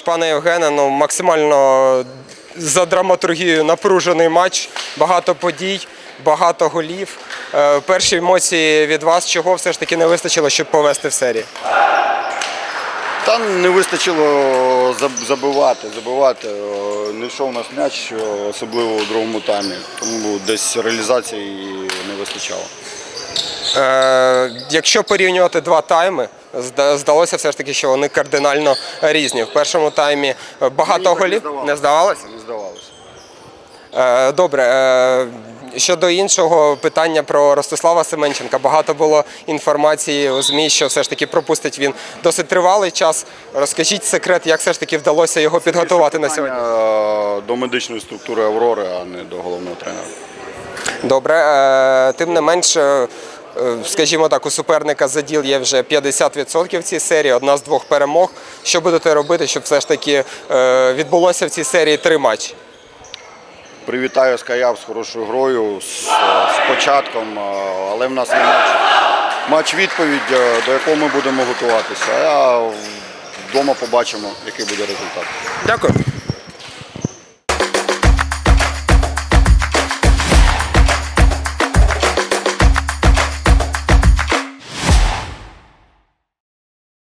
пане Євгене. Ну, максимально за драматургією напружений матч, багато подій, багато голів. Е, Перші емоції від вас, чого все ж таки не вистачило, щоб повести в серії? Та не вистачило забивати, забивати. Е, Не йшов у нас м'яч, е, особливо у другому таймі. Тому десь реалізації не вистачало. Е, якщо порівнювати два тайми, здалося все ж таки, що вони кардинально різні. В першому таймі е, багато голів не здавалося. Не здавалося. Е, Добре. е, Щодо іншого питання про Ростислава Семенченка, багато було інформації у ЗМІ, що все ж таки пропустить він досить тривалий час. Розкажіть секрет, як все ж таки вдалося його підготувати на сьогодні. До медичної структури Аврори, а не до головного тренера. Добре, тим не менш, скажімо так, у суперника заділ є вже 50% в цій серії, одна з двох перемог. Що будете робити, щоб все ж таки е, відбулося в цій серії три матчі? Привітаю Скаяв з хорошою грою, з, з початком, е, але в нас є матч, матч відповідь, е, до якого ми будемо готуватися. А вдома побачимо, який буде результат. Дякую.